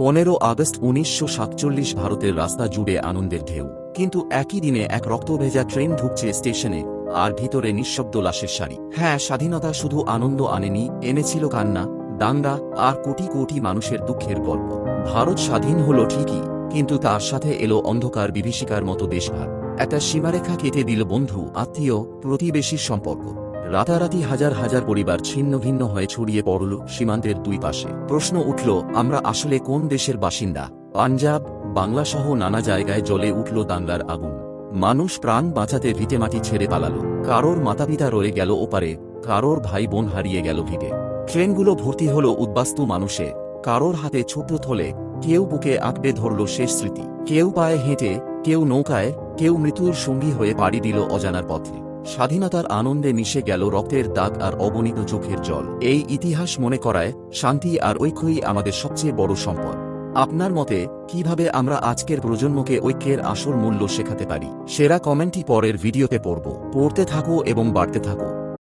পনেরো আগস্ট উনিশশো সাতচল্লিশ ভারতের রাস্তা জুড়ে আনন্দের ঢেউ। কিন্তু একই দিনে এক রক্তভেজা ট্রেন ঢুকছে স্টেশনে, আর ভিতরে নিঃশব্দ লাশের সারি। হ্যাঁ স্বাধীনতা শুধু আনন্দ আনেনি, এনেছিল কান্না, দাঙ্গা, আর কোটি কোটি মানুষের দুঃখের গল্প। ভারত স্বাধীন হলো ঠিকই, কিন্তু তার সাথে এলো অন্ধকার বিভীষিকার মতো দেশভাগ। একটা সীমারেখা কেটে দিল বন্ধু, আত্মীয়, প্রতিবেশীর সম্পর্ক। রাতারাতি হাজার হাজার পরিবার ছিন্ন ভিন্ন হয়ে ছড়িয়ে পড়ল সীমান্তের দুই পাশে। প্রশ্ন উঠল, আমরা আসলে কোন দেশের বাসিন্দা? পাঞ্জাব বাংলাসহ নানা জায়গায় জ্বলে উঠল দাঙ্গার আগুন। মানুষ প্রাণ বাঁচাতে ভিটেমাটি ছেড়ে পালালো। কারোর মাতাপিতা রয়ে গেল ওপারে, কারোর ভাই বোন হারিয়ে গেল ভিটে। ট্রেনগুলো ভর্তি হল উদ্বাস্তু মানুষে। কারোর হাতে ছোট থলে, কেউ বুকে আঁকড়ে ধরল শেষ স্মৃতি। কেউ পায়ে হেঁটে, কেউ নৌকায়, কেউ মৃত্যুর সঙ্গী হয়ে পাড়ি দিল অজানার পথে। স্বাধীনতার আনন্দে মিশে গেল রক্তের দাগ আর অবনীত চোখের জল। এই ইতিহাস মনে করায়, শান্তি আর ঐক্যই আমাদের সবচেয়ে বড় সম্পদ। আপনার মতে, কীভাবে আমরা আজকের প্রজন্মকে ঐক্যের আসল মূল্য শেখাতে পারি? সেরা কমেন্টই পরের ভিডিওতে পড়ব। পড়তে থাকো এবং বাড়তে থাকো।